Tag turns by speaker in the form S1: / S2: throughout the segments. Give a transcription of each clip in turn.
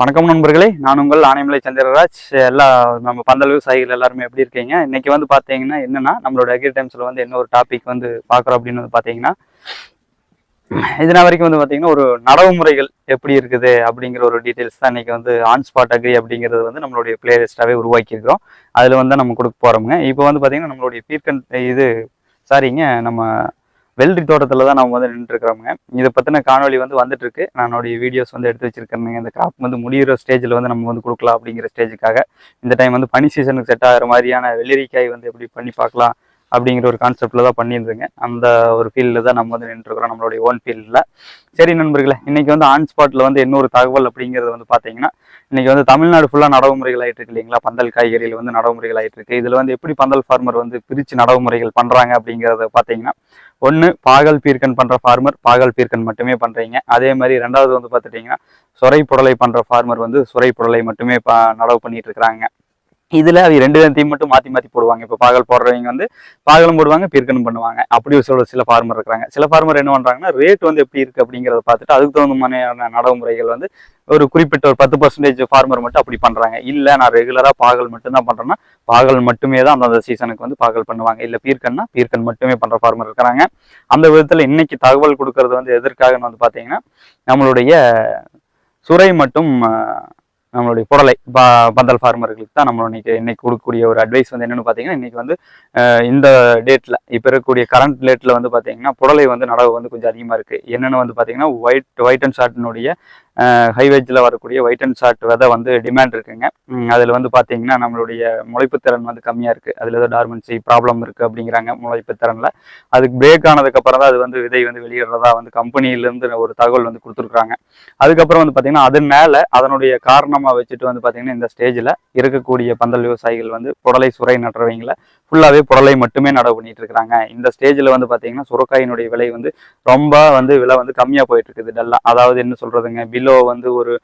S1: வணக்கம் நண்பர்களே. நான் உங்கள் ஆனைமலை சந்திரராஜ். எல்லா நம்ம பந்தல் விவசாயிகள் எல்லாருமே எப்படி இருக்கீங்க? இன்னைக்கு வந்து பார்த்தீங்கன்னா என்னன்னா நம்மளோட அக்ரி டைம்ஸில் வந்து என்ன ஒரு டாபிக் வந்து பார்க்குறோம் அப்படின்னு வந்து பார்த்தீங்கன்னா இதனால் வரைக்கும் வந்து பார்த்தீங்கன்னா ஒரு நடவு முறைகள் எப்படி இருக்குது அப்படிங்கிற ஒரு டீட்டெயில்ஸ் தான் இன்னைக்கு வந்து ஆன் ஸ்பாட் அக்ரி அப்படிங்கிறது வந்து நம்மளுடைய பிளேலிஸ்டாகவே உருவாக்கியிருக்கிறோம். அதில் வந்து நம்ம கொடுக்க போகிறோமுங்க இப்போ வந்து பார்த்தீங்கன்னா நம்மளுடைய பீர்கன் இது சாரிங்க நம்ம வெள்ளரி தோட்டத்தில் தான் நம்ம வந்து நின்றுருக்கிறோமுங்க இதை பற்றின காணொலி வந்து வந்துட்டு இருக்கு நானுடைய வீடியோஸ் வந்து எடுத்து வச்சிருக்கேனுங்க. இந்த கிராப் வந்து முடிகிற ஸ்டேஜில் வந்து நம்ம வந்து கொடுக்கலாம் அப்படிங்கிற ஸ்டேஜுக்காக இந்த டைம் வந்து பனி சீசனுக்கு செட் ஆகிற மாதிரியான வெள்ளரிக்காய் வந்து எப்படி பண்ணி பார்க்கலாம் அப்படிங்கிற ஒரு கான்செப்டில் தான் பண்ணியிருந்தேங்க. அந்த ஒரு ஃபீல்டில் தான் நம்ம வந்து நின்றுருக்கிறோம் நம்மளுடைய ஓன் ஃபீல்டில் சரி நண்பர்களே இன்றைக்கி வந்து ஆன் ஸ்பாட்டில் வந்து இன்னொரு தகவல் அப்படிங்கிறது வந்து பார்த்தீங்கன்னா இன்றைக்கி வந்து தமிழ்நாடு ஃபுல்லாக நடவுமுறைகள் ஆகிட்டு இருக்கு இல்லைங்களா? பந்தல் காய்கறியில் வந்து நடவுமுறைகள் ஆகிட்டு இருக்கு. இதில் வந்து எப்படி பந்தல் ஃபார்மர் வந்து பிரித்து நடவுமுறைகள் பண்ணுறாங்க அப்படிங்கிறத பார்த்தீங்கன்னா ஒன்று பாகல் பீர்க்கன் பண்ணுற ஃபார்மர் பாகல் பீர்க்கன் மட்டுமே பண்ணுறீங்க அதே மாதிரி ரெண்டாவது வந்து பார்த்துட்டிங்கன்னா சுரை புடலை பண்ணுற ஃபார்மர் வந்து சுரை புடலை மட்டுமே ப நடவு பண்ணிகிட்டு இருக்கிறாங்க. இதில் அது ரெண்டு தீம் மட்டும் மாற்றி மாற்றி போடுவாங்க. இப்போ பாகல் போடுறவங்க வந்து பாகலும் போடுவாங்க பீர்க்கனும் பண்ணுவாங்க. அப்படி ஒரு சில சில ஃபார்மர் இருக்கிறாங்க. சில ஃபார்மர் என்ன பண்ணுறாங்கன்னா ரேட் வந்து எப்படி இருக்குது அப்படிங்கிறத பார்த்துட்டு அதுக்கு தகுந்த மாதிரியான நடைமுறைகள் வந்து ஒரு குறிப்பிட்ட ஒரு பத்து பர்சன்டேஜ் ஃபார்மர் மட்டும் அப்படி பண்ணுறாங்க இல்லை நான் ரெகுலராக பாகல் மட்டும்தான் பண்ணுறேன்னா பாகல் மட்டுமே தான் அந்தந்த சீசனுக்கு வந்து பாகல் பண்ணுவாங்க. இல்லை பீர்க்கன்னா பீர்க்கன் மட்டுமே பண்ணுற ஃபார்மர் இருக்கிறாங்க. அந்த விதத்தில் இன்னைக்கு தகவல் கொடுக்கறது வந்து எதற்காகன்னு வந்து பார்த்தீங்கன்னா நம்மளுடைய சுரை மட்டும் நம்மளுடைய புடலை ப பந்தல் ஃபார்மர்களுக்கு தான் நம்ம இன்னைக்கு இன்னைக்கு கொடுக்கக்கூடிய ஒரு அட்வைஸ் வந்து என்னன்னு பார்த்தீங்கன்னா இன்னைக்கு வந்து இந்த டேட்டில் இப்போ இருக்கக்கூடிய கரண்ட் டேட்டில் வந்து பார்த்தீங்கன்னா புடலை வந்து நடவு வந்து கொஞ்சம் அதிகமாக இருக்குது என்னென்னு வந்து பார்த்தீங்கன்னா ஒயிட் ஒயிட் அண்ட் ஷார்ட்னுடைய ஹைவேஜில் வரக்கூடிய ஒயிட் அண்ட் ஷார்ட் விதை வந்து டிமாண்ட் இருக்குங்க. அதில் வந்து பார்த்தீங்கன்னா நம்மளுடைய முளைப்புத்திறன் வந்து கம்மியாக இருக்குது அதில் ஏதோ டார்மன்சி ப்ராப்ளம் இருக்குது அப்படிங்கிறாங்க முளைப்புத்திறனில் அதுக்கு பிரேக் ஆனதுக்கப்புறம் தான் அது வந்து விதை வந்து வெளியிடுறதா வந்து கம்பெனியிலேருந்து ஒரு தகவல் வந்து கொடுத்துருக்குறாங்க. அதுக்கப்புறம் வந்து பார்த்தீங்கன்னா அது மேலே அதனுடைய காரணமாக வச்சுட்டு வந்து பார்த்தீங்கன்னா இந்த ஸ்டேஜில் இருக்கக்கூடிய பந்தல் விவசாயிகள் வந்து புடலை சுரை நடுறவங்கள ஃபுல்லாகவே புடலை மட்டுமே நடவு பண்ணிட்டு இருக்கிறாங்க. இந்த ஸ்டேஜில் வந்து பார்த்தீங்கன்னா சுரக்காயினுடைய விலை வந்து ரொம்ப வந்து விலை வந்து கம்மியாக போயிட்டு இருக்குது டல்லாக அதாவது என்ன சொல்கிறதுங்க கிலோ வந்து ஒரு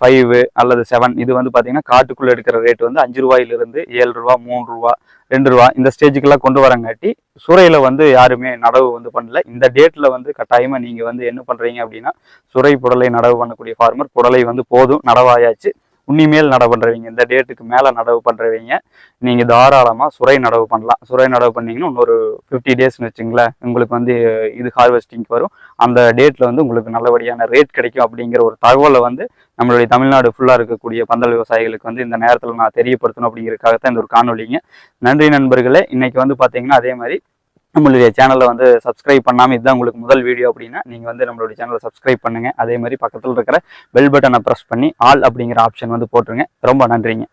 S1: ஃபைவ் அல்லது செவன் இது வந்து பார்த்தீங்கன்னா காட்டுக்குள்ளே எடுக்கிற ரேட் வந்து அஞ்சு ரூபாயிலிருந்து ஏழு ரூபா மூணு ரூபா ரெண்டு ரூபா இந்த ஸ்டேஜுக்கெல்லாம் கொண்டு வரங்காட்டி சுரையில் வந்து யாருமே நடவு வந்து பண்ணல. இந்த டேட்டில் வந்து கட்டாயமாக நீங்கள் வந்து என்ன பண்ணுறீங்க அப்படின்னா சுரை புடலை நடவு பண்ணக்கூடிய ஃபார்மர் புடலை வந்து போதும் நடவாயாச்சு. உன்னிமேல் நடவு பண்ணுறவங்க இந்த டேட்டுக்கு மேலே நடவு பண்ணுறவங்க நீங்கள் தாராளமாக சுரை நடவு பண்ணலாம். சுரை நடவு பண்ணிங்கன்னா இன்னொரு ஃபிஃப்டி டேஸ்னு வச்சுங்களேன் உங்களுக்கு வந்து இது ஹார்வெஸ்டிங்க்கு வரும். அந்த டேட்டில் வந்து உங்களுக்கு நல்லபடியான ரேட் கிடைக்கும் அப்படிங்கிற ஒரு தகவலை வந்து நம்மளுடைய தமிழ்நாடு ஃபுல்லாக இருக்கக்கூடிய பந்தல் விவசாயிகளுக்கு வந்து இந்த நேரத்தில் நான் தெரியப்படுத்தணும் அப்படிங்கிறதுக்காகத்தான் இந்த ஒரு காணொலிங்க நன்றி நண்பர்களே. இன்னைக்கு வந்து பார்த்தீங்கன்னா அதே மாதிரி நம்மளுடைய சேனலை வந்து சப்ஸ்கிரைப் பண்ணாமல் இதுதான் உங்களுக்கு முதல் வீடியோ அப்படின்னா நீங்கள் வந்து நம்மளுடைய சேனலை சப்ஸ்கிரைப் பண்ணுங்கள் அதே மாதிரி பக்கத்தில் இருக்கிற பெல் பட்டனை ப்ரெஸ் பண்ணி ஆல் அப்படிங்கிற ஆப்ஷன் வந்து போட்டுருங்க. ரொம்ப நன்றிங்க.